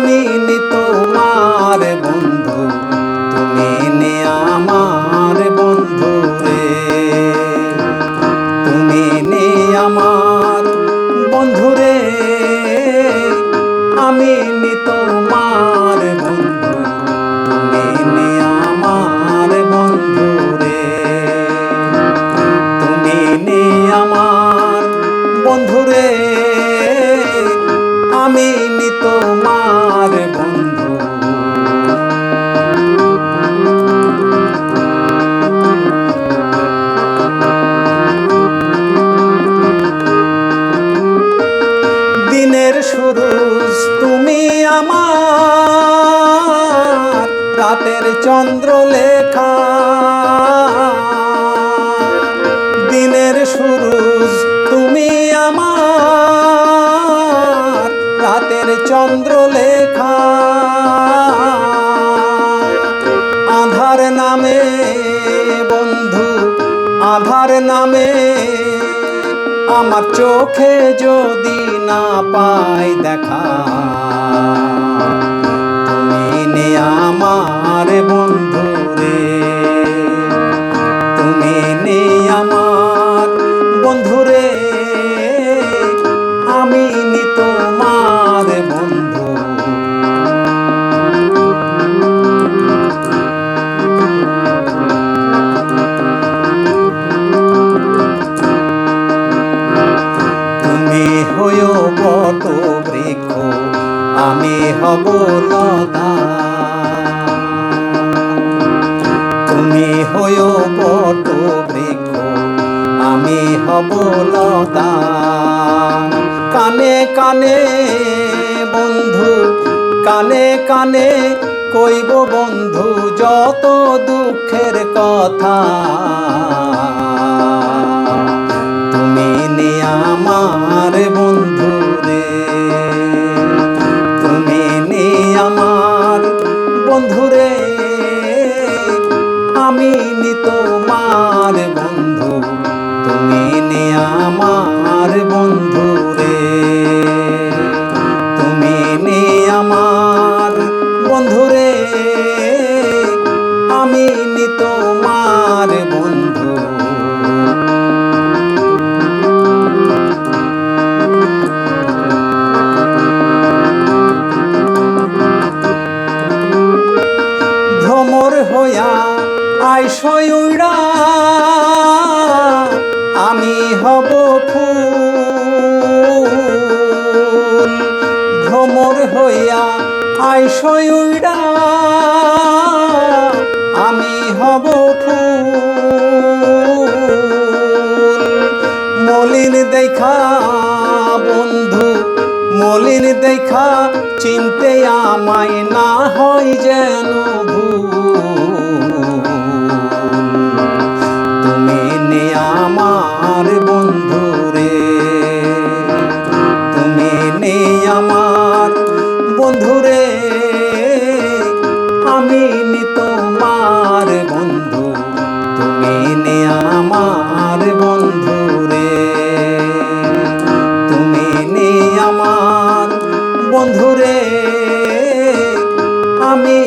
কামিনী তোমার রাতের চন্দ্র লেখা দিনের সুরুজ তুমি আমার, রাতের চন্দ্র লেখা আধার নামে বন্ধু, আধার নামে আমার চোখে যদি না পাই দেখা। তুমি হইও বট বৃক্ষ, আমি হব লতা। কানে কানে বন্ধু, কানে কানে কইব বন্ধু, যত দুঃখের কথা। তুমি নে আমার বন্ধু আমি নি উড়া আমি হব ফুল। ভ্রমর হইয়া আইসই উড়া আমি হব ফুল। মলিন দেখা বন্ধু, মলিন দেখা চিনতে আমায় না হয় যেন ভুল। বন্ধু রে আমি নি তোমার বন্ধু, তুমি নে আমার বন্ধু রে তুমি নে আমার বন্ধু রে আমি